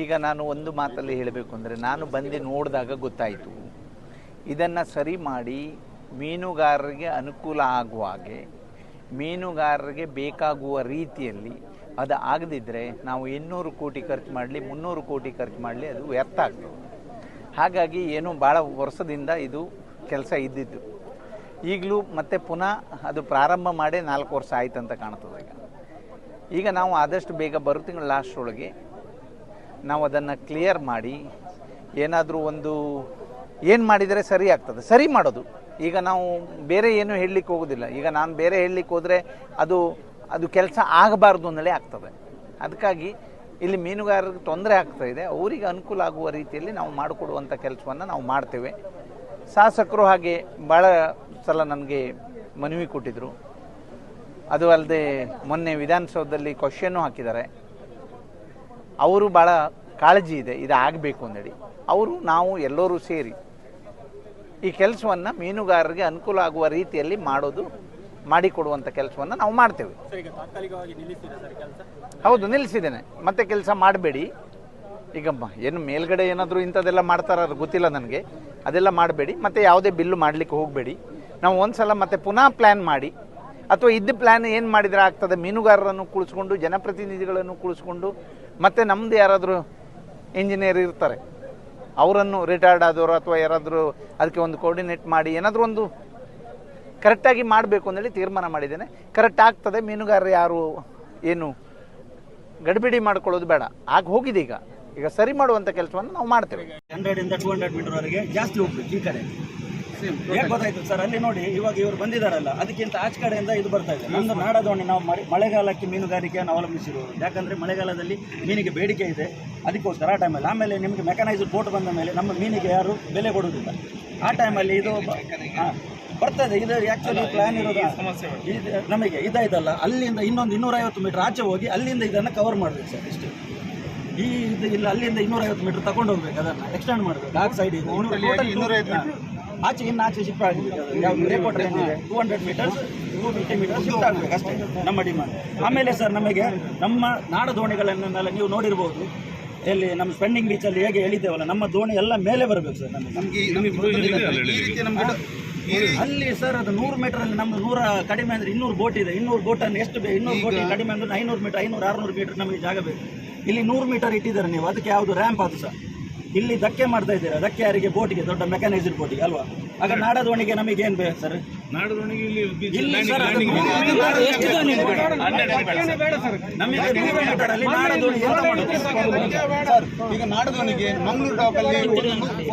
ಈಗ ನಾನು ಒಂದು ಮಾತಲ್ಲಿ ಹೇಳಬೇಕು ಅಂದರೆ ನಾನು ಬಂದು ನೋಡಿದಾಗ ಗೊತ್ತಾಯಿತು. ಇದನ್ನು ಸರಿ ಮಾಡಿ ಮೀನುಗಾರರಿಗೆ ಅನುಕೂಲ ಆಗುವ ಹಾಗೆ, ಮೀನುಗಾರರಿಗೆ ಬೇಕಾಗುವ ರೀತಿಯಲ್ಲಿ ಅದು ಆಗದಿದ್ದರೆ ನಾವು ಇನ್ನೂರು ಕೋಟಿ ಖರ್ಚು ಮಾಡಲಿ, ಮುನ್ನೂರು ಕೋಟಿ ಖರ್ಚು ಮಾಡಲಿ ಅದು ವ್ಯರ್ಥ ಆಗ್ತದೆ. ಹಾಗಾಗಿ ಏನು ಭಾಳ ವರ್ಷದಿಂದ ಇದು ಕೆಲಸ ಇದ್ದಿದ್ದು. ಈಗಲೂ ಮತ್ತೆ ಪುನಃ ಅದು ಪ್ರಾರಂಭ ಮಾಡೇ ನಾಲ್ಕು ವರ್ಷ ಆಯ್ತು ಅಂತ ಕಾಣ್ತದೆ ಈಗ. ಈಗ ನಾವು ಆದಷ್ಟು ಬೇಗ ಬರೋ ತಿಂಗಳು ಲಾಸ್ಟ್ ಒಳಗೆ ನಾವು ಅದನ್ನು ಕ್ಲಿಯರ್ ಮಾಡಿ ಏನಾದರೂ ಒಂದು ಏನು ಮಾಡಿದರೆ ಸರಿ ಆಗ್ತದೆ. ಸರಿ ಮಾಡೋದು. ಈಗ ನಾವು ಬೇರೆ ಏನು ಹೇಳಲಿಕ್ಕೆ ಹೋಗೋದಿಲ್ಲ. ಈಗ ನಾನು ಬೇರೆ ಹೇಳಲಿಕ್ಕೆ ಹೋದರೆ ಅದು ಅದು ಕೆಲಸ ಆಗಬಾರ್ದು ಅನ್ನಲೇ ಆಗ್ತದೆ. ಅದಕ್ಕಾಗಿ ಇಲ್ಲಿ ಮೀನುಗಾರರಿಗೆ ತೊಂದರೆ ಆಗ್ತಾ ಇದೆ. ಅವರಿಗೆ ಅನುಕೂಲ ಆಗುವ ರೀತಿಯಲ್ಲಿ ನಾವು ಮಾಡಿಕೊಡುವಂಥ ಕೆಲಸವನ್ನು ನಾವು ಮಾಡ್ತೇವೆ. ಶಾಸಕರು ಹಾಗೆ ಭಾಳ ಸಲ ನನಗೆ ಮನವಿ ಕೊಟ್ಟಿದ್ದರು ಅದು ಅಲ್ಲದೆ ಮೊನ್ನೆ ವಿಧಾನಸೌಧದಲ್ಲಿ ಕ್ವಶನ್ನು ಹಾಕಿದ್ದಾರೆ. ಅವರು ಭಾಳ ಕಾಳಜಿ ಇದೆ ಇದು ಆಗಬೇಕು ಅಂದೇಳಿ ಅವರು ನಾವು ಎಲ್ಲರೂ ಸೇರಿ ಈ ಕೆಲಸವನ್ನು ಮೀನುಗಾರರಿಗೆ ಅನುಕೂಲ ಆಗುವ ರೀತಿಯಲ್ಲಿ ಮಾಡೋದು ಮಾಡಿಕೊಡುವಂಥ ಕೆಲಸವನ್ನು ನಾವು ಮಾಡ್ತೇವೆ. ಹೌದು ನಿಲ್ಲಿಸಿದ್ದೇನೆ. ಮತ್ತೆ ಕೆಲಸ ಮಾಡಬೇಡಿ. ಈಗ ಏನು ಮೇಲ್ಗಡೆ ಏನಾದರೂ ಇಂಥದ್ದೆಲ್ಲ ಮಾಡ್ತಾರ ಗೊತ್ತಿಲ್ಲ ನನಗೆ. ಅದೆಲ್ಲ ಮಾಡಬೇಡಿ. ಮತ್ತೆ ಯಾವುದೇ ಬಿಲ್ಲು ಮಾಡಲಿಕ್ಕೆ ಹೋಗಬೇಡಿ. ನಾವು ಒಂದು ಸಲ ಮತ್ತೆ ಪುನಃ ಪ್ಲ್ಯಾನ್ ಮಾಡಿ. ಅಥವಾ ಇದ್ದ ಪ್ಲ್ಯಾನ್ ಏನು ಮಾಡಿದರೆ ಆಗ್ತದೆ? ಮೀನುಗಾರರನ್ನು ಕುಳಿಸ್ಕೊಂಡು ಜನಪ್ರತಿನಿಧಿಗಳನ್ನು ಕುಳಿಸ್ಕೊಂಡು ಮತ್ತೆ ನಮ್ಮದು ಯಾರಾದರೂ ಇಂಜಿನಿಯರ್ ಇರ್ತಾರೆ. ಅವರನ್ನು ರಿಟೈರ್ಡ್ ಆದವರು ಅಥವಾ ಯಾರಾದರೂ ಅದಕ್ಕೆ ಒಂದು ಕೋರ್ಡಿನೇಟ್ ಮಾಡಿ ಏನಾದರೂ ಒಂದು ಕರೆಕ್ಟಾಗಿ ಮಾಡಬೇಕು ಅಂತೇಳಿ ತೀರ್ಮಾನ ಮಾಡಿದ್ದೇನೆ. ಕರೆಕ್ಟ್ ಆಗ್ತದೆ, ಮೀನುಗಾರರು ಯಾರು ಏನು ಗಡಿಬಿಡಿ ಮಾಡ್ಕೊಳ್ಳೋದು ಬೇಡ. ಆಗ ಹೋಗಿದೆ ಈಗ. ಈಗ ಸರಿ ಮಾಡುವಂಥ ಕೆಲಸವನ್ನು ನಾವು ಮಾಡ್ತೇವೆ. ಹಂಡ್ರೆಡ್ ಇಂದ ಟೂ ಹಂಡ್ರೆಡ್ ಮೀಟರ್ವರೆಗೆ ಜಾಸ್ತಿ ಹೋಗ್ಬೇಕು ಈ ಕಡೆ. ಹೇಗೆ ಗೊತ್ತಾಯ್ತು ಸರ್? ಅಲ್ಲಿ ನೋಡಿ ಇವಾಗ ಇವರು ಬಂದಿದಾರಲ್ಲ ಅದಕ್ಕಿಂತ ಆಚೆ ಕಡೆಯಿಂದ ಇದು ಬರ್ತಾ ಇದೆ. ನಮ್ದು ನಾಡದೋಣಿ ನಾವು ಮಳೆ ಮಳೆಗಾಲಕ್ಕೆ ಮೀನುಗಾರಿಕೆಯನ್ನು ಅವಲಂಬಿಸಿರುವುದು ಯಾಕಂದ್ರೆ ಮಳೆಗಾಲದಲ್ಲಿ ಮೀನಿಗೆ ಬೇಡಿಕೆ ಇದೆ. ಅದಕ್ಕೋಸ್ಕರ ಆ ಟೈಮಲ್ಲಿ ಆಮೇಲೆ ನಿಮಗೆ ಮೆಕನೈಸ್ಡ್ ಬೋಟ್ ಬಂದ ಮೇಲೆ ನಮ್ಮ ಮೀನಿಗೆ ಯಾರು ಬೆಲೆ ಕೊಡುವುದಿಲ್ಲ. ಆ ಟೈಮಲ್ಲಿ ಇದು ಹಾಂ ಬರ್ತದೆ ಇದು. ಆ್ಯಕ್ಚುಲಿ ಪ್ಲ್ಯಾನ್ ಇರೋದು. ಇದು ನಮಗೆ ಇದಾಯ್ತಲ್ಲ. ಅಲ್ಲಿಂದ ಇನ್ನೊಂದು ಇನ್ನೂರೈವತ್ತು ಮೀಟರ್ ಆಚೆ ಹೋಗಿ ಅಲ್ಲಿಂದ ಇದನ್ನು ಕವರ್ ಮಾಡಬೇಕು ಸರ್ ಇಷ್ಟು. ಈ ಇದು ಇಲ್ಲ ಅಲ್ಲಿಂದ ಇನ್ನೂರೈವತ್ತು ಮೀಟರ್ ತಗೊಂಡು ಹೋಗ್ಬೇಕು ಅದನ್ನು. ಎಕ್ಸ್ಟೆಂಡ್ ಮಾಡಬೇಕು. ಆ ಸೈಡ್ ಇದೆ. ಆಚೆ ಇನ್ನು ಆಚೆ ಶಿಫ್ಟ್ ಆಗಿದೆ. ರೇಪೋರ್ಟ್ ಏನಿದೆ? Two hundred metres two fifty metres shift ಆಗಬೇಕು ಅಷ್ಟೇ ನಮ್ಮ ಡಿಮಾಂಡ್ ಆಮೇಲೆ ಸರ್ ನಮಗೆ ನಮ್ಮ ನಾಡ ದೋಣಿಗಳನ್ನೆಲ್ಲ ನೀವು ನೋಡಿರ್ಬೋದು. ಎಲ್ಲಿ ನಮ್ಮ ಸ್ಪೆಂಡಿಂಗ್ ಬೀಚಲ್ಲಿ ಹೇಗೆ ಎಳಿತೇವಲ್ಲ ನಮ್ಮ ದೋಣಿ ಎಲ್ಲ ಮೇಲೆ ಬರಬೇಕು ಸರ್ ನಮಗೆ. ಅಲ್ಲಿ ಸರ್ ಅದು ನೂರು ಮೀಟರ್ ಅಲ್ಲಿ ನಮ್ದು ನೂರ ಕಡಿಮೆ ಅಂದ್ರೆ ಇನ್ನೂರು ಬೋಟ್ ಇದೆ. ಇನ್ನೂರು ಬೋಟ್ ಅನ್ನು ಎಷ್ಟು ಇನ್ನೂರು ಬೋಟ್ ಕಡಿಮೆ ಅಂದ್ರೆ ಐನೂರು ಮೀಟರ್ ಐನೂರು ಆರುನೂರು ಮೀಟರ್ ನಮಗೆ ಜಾಗ ಬೇಕು. ಇಲ್ಲಿ ನೂರು ಮೀಟರ್ ಇಟ್ಟಿದ್ದಾರೆ ನೀವು. ಅದಕ್ಕೆ ಯಾವುದು ರ್ಯಾಂಪ್ ಅದು ಸರ್ ಇಲ್ಲಿ ಧಕ್ಕೆ ಮಾಡ್ತಾ ಇದ್ದೀರಾ? ಧಕ್ಕೆ ಯಾರಿಗೆ? ಬೋಟಿಗೆ ದೊಡ್ಡ ಮೆಕ್ಯಾನೈಸ್ಡ್ ಬೋಟಿಗೆ ಅಲ್ವಾ? ಆಗ ನಾಡದೋಣಿಗೆ ನಮಗೆ ಏನು ಬೇಕು ಸರ್? ಇಲ್ಲಿ ಸರ್ ಅದು ನೂರು ಎಷ್ಟು ದೋಣಿ ಇದೆ? ನಮಗೆ ನೂರು ಮೀಟರ್ ಅಲ್ಲಿ ನಾಡದೋಣಿ ಎಂತ ಮಾಡೋದು ಸರ್. ಈಗ ನಾಡದವನಿಗೆ ಮಂಗಳೂರು ಡಾಕಲ್ಲಿ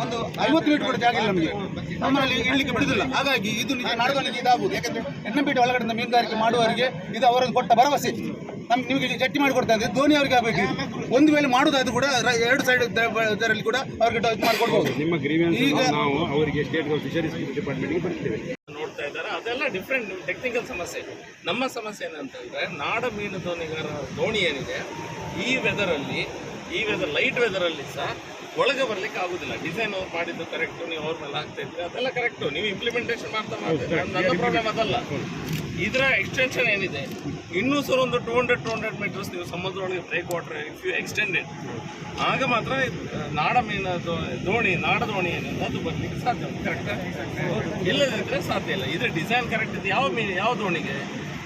ಒಂದು ಐವತ್ತು ಮೀಟರ್ ಕೂಡ ಜಾಗ ಇಲ್ಲ ನಮಗೆ. ನಮ್ಮಲ್ಲಿ ಇಡ್ಲಿಕ್ಕೆ ಬಿಡುದಿಲ್ಲ. ಹಾಗಾಗಿ ಇದು ನಿಜ ನಾಡದವನಿಗೆ ಇದಾಗುವುದು. ಯಾಕಂದ್ರೆ ಎಣ್ಣೆಪೇಟೆ ಒಳಗಡೆ ಮೀನುಗಾರಿಕೆ ಮಾಡುವವರಿಗೆ ಇದು ಅವರನ್ನು ಕೊಟ್ಟ ಭರವಸೆ. ನಮ್ಗೆ ನಿಮಗೆ ಜಟ್ಟಿ ಮಾಡಿ ಕೊಡ್ತಾ ಇದ್ರೆ ಧೋನಿ ಅವರಿಗೆ ಆಗಬೇಕು. ಒಂದು ವೇಳೆ ಮಾಡೋದಾದ್ರು ಕೂಡ ಎರಡು ಸೈಡ್ ಇದರಲ್ಲಿ ಕೂಡ ಅವ್ರಿಗೆ ಇದು ಮಾಡಿಕೊಡ್ಬೋದು. ನಿಮ್ಮ ಗ್ರೀವೆನ್ಸ್ ಈಗ ನಾವು ಅವರಿಗೆ ಸ್ಟೇಟ್ ಫಿಶರೀಸ್ ಡಿಪಾರ್ಟ್ಮೆಂಟ್ಗೆ ಬರ್ತೇವೆ ನೋಡ್ತಾ ಇದ್ದಾರೆ. ಅದೆಲ್ಲ ಡಿಫ್ರೆಂಟ್ ಟೆಕ್ನಿಕಲ್ ಸಮಸ್ಯೆ. ನಮ್ಮ ಸಮಸ್ಯೆ ಏನಂತಂದ್ರೆ ನಾಡ ಮೀನು ದೋಣಿಗಾರ ದೋಣಿ ಏನಿದೆ ಈ ವೆದರಲ್ಲಿ ಈ ವೆದರ್ ಲೈಟ್ ವೆದರಲ್ಲಿ ಸಹ ಒಳಗೆ ಬರ್ಲಿಕ್ಕೆ ಆಗುದಿಲ್ಲ. ಡಿಸೈನ್ ಅವ್ರು ಮಾಡಿದ್ದು ಕರೆಕ್ಟ್ ನೀವು ಅವ್ರ ಮೇಲೆ ಹಾಕ್ತಾ ಇದ್ರೆ ಅದೆಲ್ಲ ಕರೆಕ್ಟು ನೀವು ಇಂಪ್ಲಿಮೆಂಟೇಷನ್ ಮಾಡ್ತಾ ಮಾಡ್ತಾ ನನ್ನ ಪ್ರಾಬ್ಲಮ್ ಅದಲ್ಲ. ಇದರ ಎಕ್ಸ್ಟೆನ್ಷನ್ ಏನಿದೆ? ಇನ್ನೂ ಸರ್ ಒಂದು two hundred two hundred metres ನೀವು ಸಮುದ್ರ ಒಳಗೆ breakwater if you extended ಆಗ ಮಾತ್ರ ನಾಡ ಮೀನ ದೋಣಿ ನಾಡ ದೋಣಿ ಏನಿದೆ ಅದು ಬರಲಿಕ್ಕೆ ಸಾಧ್ಯ ಕರೆಕ್ಟ್ ಇಲ್ಲದಿದ್ರೆ ಸಾಧ್ಯ ಇಲ್ಲ. ಇದು ಡಿಸೈನ್ ಕರೆಕ್ಟ್ ಇದೆ ಯಾವ ಮೀನು ಯಾವ ದೋಣಿಗೆ?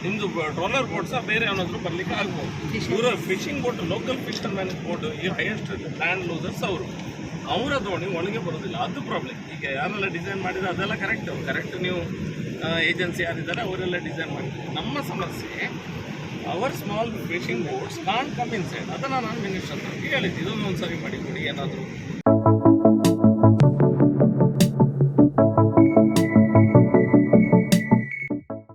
ನಿಮ್ದು ಟ್ರೋಲರ್ ಬೋಟ್ ಸಹ ಬೇರೆ ಅವನಾದ್ರೂ ಬರ್ಲಿಕ್ಕೆ ಆಗ್ಬೋದು. ಇವರ fishing boat local fisherman boat ಈ ಹೈಯೆಸ್ಟ್ ಲ್ಯಾಂಡ್ ಲೂಸರ್ಸ್ ಅವರು. ಅವರ ದೋಣಿ ಒಳಗೆ ಬರೋದಿಲ್ಲ. ಅದು ಪ್ರಾಬ್ಲಮ್ ಈಗ ಯಾರೆಲ್ಲ ಡಿಸೈನ್ ಮಾಡಿದ್ರೆ ಅದೆಲ್ಲ ಕರೆಕ್ಟ್ ಕರೆಕ್ಟ್ ನೀವು ಏಜೆನ್ಸಿ ಯಾರಿದ್ದಾರೆ, ಅವರೆಲ್ಲ ಡಿಸೈನ್ ಮಾಡಿದ್ದಾರೆ ನಮ್ಮ ಸಮಸ್ಯೆ our small fishing boats can come inside ಅದನ್ನು ನಾನು ಮಿನಿಸ್ಟರ್ ಹೇಳಿದ್ದೆ ಇದೊಂದು ಒಂದು ಸರಿ ಮಾಡಿ ಕೊಡಿ, ಏನಾದರೂ